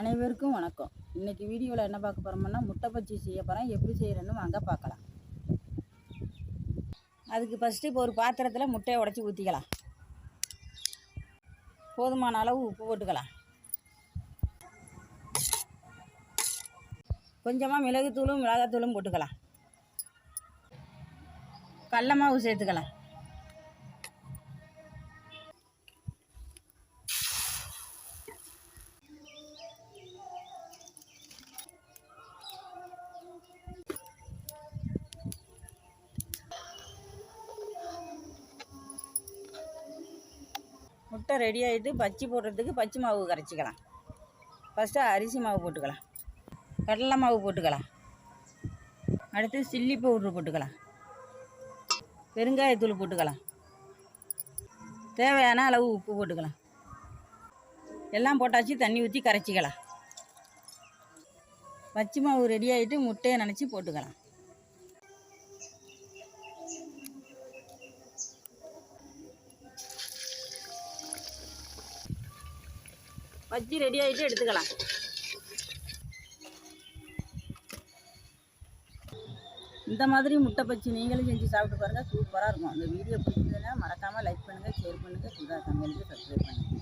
அனைவருக்கும் வணக்கம். இன்னைக்கு வீடியோவில் என்ன பார்க்க போகிறோம்னா முட்டை பச்சி செய்ய போகிறேன் எப்படி செய்கிறேன்னு வாங்க பார்க்கலாம். அதுக்கு ஃபஸ்ட்டு இப்போ ஒரு பாத்திரத்தில் முட்டையை உடச்சி ஊற்றிக்கலாம் போதுமான அளவு உப்பு போட்டுக்கலாம். கொஞ்சமாக மிளகுத்தூளும் மிளகாத்தூளும் போட்டுக்கலாம். கடல மாவு சேர்த்துக்கலாம். முட்டை ரெடி ஆகிட்டு பச்சி போடுறதுக்கு பச்சை மாவு கரைச்சிக்கலாம். ஃபஸ்ட்டு அரிசி மாவு போட்டுக்கலாம். கடலை மாவு போட்டுக்கலாம். அடுத்து சில்லி பவுட்ரு போட்டுக்கலாம். பெருங்காயத்தூள் போட்டுக்கலாம். தேவையான அளவு உப்பு போட்டுக்கலாம். எல்லாம் போட்டாச்சு தண்ணி ஊற்றி கரைச்சிக்கலாம். பச்சை மாவு ரெடி ஆகிட்டு முட்டையை நினச்சி போட்டுக்கலாம். பஜ்ஜி ரெடி ஆகிட்டு எடுத்துக்கலாம். இந்த மாதிரி முட்டை பச்சி நீங்களும் செஞ்சு சாப்பிட்டு பாருங்கள் சூப்பராக இருக்கும். இந்த வீடியோ பிடிச்சதுன்னா மறக்காமல் லைக் பண்ணுங்கள் ஷேர் பண்ணுங்கள் சுதா சமையலுக்கு சப்ஸ்கிரைப் பண்ணுங்கள்